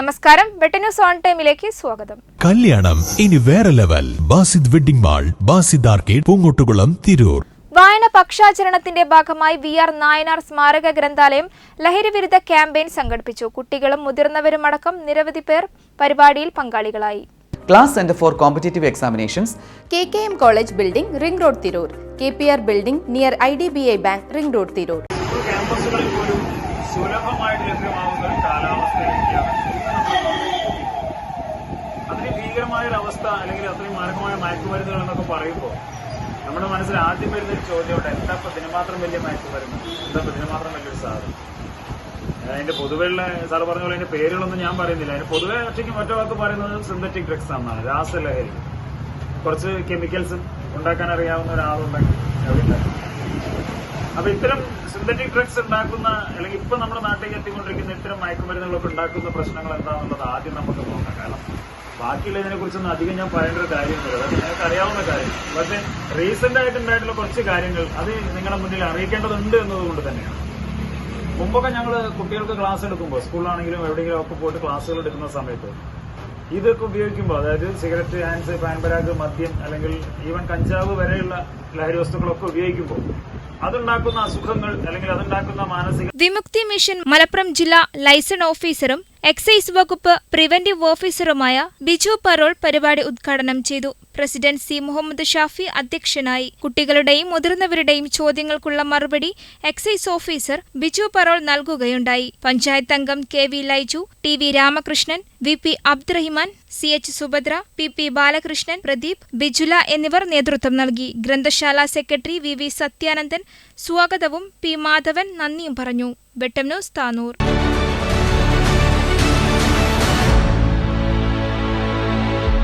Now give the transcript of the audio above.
നമസ്കാരം. വെട്ടന്യൂസ് ഓൺ ടൈമിലേക്ക് സ്വാഗതം. കല്യാണം ഇനി വേറെ level. Basid wedding mall Basid arcade Poongottukulam Tirur. വായന പക്ഷാചരണത്തിന്റെ ഭാഗമായി വി ആർ നായനാർ സ്മാരക ഗ്രന്ഥാലയം ലഹരിവിരുദ്ധ ക്യാമ്പയിൻ സംഘടിപ്പിച്ചു. കുട്ടികളും മുതിർന്നവരുമടക്കം നിരവധി പേർ പരിപാടിയിൽ പങ്കാളികളായി. Class centre for competitive examinations. K K M college building ring road Tirur. K P R building near I D B I bank ring road Tirur. സുലഭമായിട്ട് ലഭ്യമാവുന്ന ഒരു കാലാവസ്ഥയിലേക്കാണ് അതിന് ഭീകരമായ ഒരു അവസ്ഥ അല്ലെങ്കിൽ അത്രയും മാരകമായ മയക്കുമരുന്നുകൾ എന്നൊക്കെ പറയുമ്പോൾ നമ്മുടെ മനസ്സിൽ ആദ്യം വരുന്ന ഒരു ചോദ്യമുണ്ട് എന്താ ഇപ്പൊ ഇതിനുമാത്രം വലിയ മയക്കുമരുന്ന്? എന്താ ഇപ്പൊ ഇതിനുമാത്രം വലിയൊരു സാധനം? അതിന്റെ പൊതുവെയുള്ള സാർ പറഞ്ഞ പോലെ അതിന്റെ പേരുകളൊന്നും ഞാൻ പറയുന്നില്ല. അതിന് പൊതുവെ ഒറ്റയ്ക്ക് മറ്റു വാക്ക് പറയുന്നത് സിന്തറ്റിക് ഡ്രഗ്സ് എന്നാണ്. രാസലഹരി. കുറച്ച് കെമിക്കൽസ് ഉണ്ടാക്കാൻ അറിയാവുന്ന ഒരാളുണ്ടെങ്കിൽ അവിടെ. അപ്പൊ ഇത്തരം സിന്തറ്റിക് ഡ്രഗ്സ് ഉണ്ടാക്കുന്ന അല്ലെങ്കിൽ ഇപ്പൊ നമ്മുടെ നാട്ടിലേക്ക് എത്തിക്കൊണ്ടിരിക്കുന്ന ഇത്തരം മയക്കുമരുന്നുകളൊക്കെ ഉണ്ടാക്കുന്ന പ്രശ്നങ്ങൾ എന്താണെന്നുള്ളത് ആദ്യം നമുക്ക് നോക്കാം. കാരണം ബാക്കിയുള്ളതിനെ കുറിച്ചൊന്നും അധികം ഞാൻ പറയേണ്ട ഒരു കാര്യമൊന്നുമില്ല അത് നിങ്ങൾക്ക് അറിയാവുന്ന കാര്യം. പക്ഷെ റീസെന്റ് ആയിട്ട് ഉണ്ടായിട്ടുള്ള കുറച്ച് കാര്യങ്ങൾ അത് നിങ്ങളുടെ മുന്നിൽ അറിയിക്കേണ്ടതുണ്ട് എന്നതുകൊണ്ട് തന്നെയാണ്. മുമ്പൊക്കെ ഞങ്ങൾ കുട്ടികൾക്ക് ക്ലാസ് എടുക്കുമ്പോൾ സ്കൂളിലാണെങ്കിലും എവിടെയെങ്കിലും ഒക്കെ പോയിട്ട് ക്ലാസ്സുകൾ എടുക്കുന്ന സമയത്ത് ഇതൊക്കെ ഉപയോഗിക്കുമ്പോൾ അതായത് സിഗരറ്റ് ഹാൻസ് പാൻപരാഗ് മദ്യം അല്ലെങ്കിൽ ഈവൻ കഞ്ചാവ് വരെയുള്ള ലഹരി വസ്തുക്കളൊക്കെ ഉപയോഗിക്കുമ്പോൾ അതുണ്ടാക്കുന്ന അസുഖങ്ങൾ അല്ലെങ്കിൽ അതുണ്ടാക്കുന്ന മാനസിക വിമുക്തി മിഷൻ മലപ്പുറം ജില്ലാ ലൈസൺ ഓഫീസറും എക്സൈസ് വകുപ്പ് പ്രിവന്റീവ് ഓഫീസറുമായ ബിജു പറോൾ പരിപാടി ഉദ്ഘാടനം ചെയ്തു. പ്രസിഡന്റ് സി മുഹമ്മദ് ഷാഫി അധ്യക്ഷനായി. കുട്ടികളുടെയും മുതിർന്നവരുടെയും ചോദ്യങ്ങൾക്കുള്ള മറുപടി എക്സൈസ് ഓഫീസർ ബിജു പറോൾ നൽകുകയുണ്ടായി. പഞ്ചായത്ത് അംഗം K V Laiju T V Ramakrishnan V P Abdurahiman C H Subhadra P P Balakrishnan Pradeep Bijula എന്നിവർ നേതൃത്വം നൽകി. ഗ്രന്ഥശാല സെക്രട്ടറി വി വി സത്യാനന്ദൻ സ്വാഗതവും പി മാധവൻ നന്ദിയും പറഞ്ഞു. വെട്ടം ന്യൂസ് താനൂർ.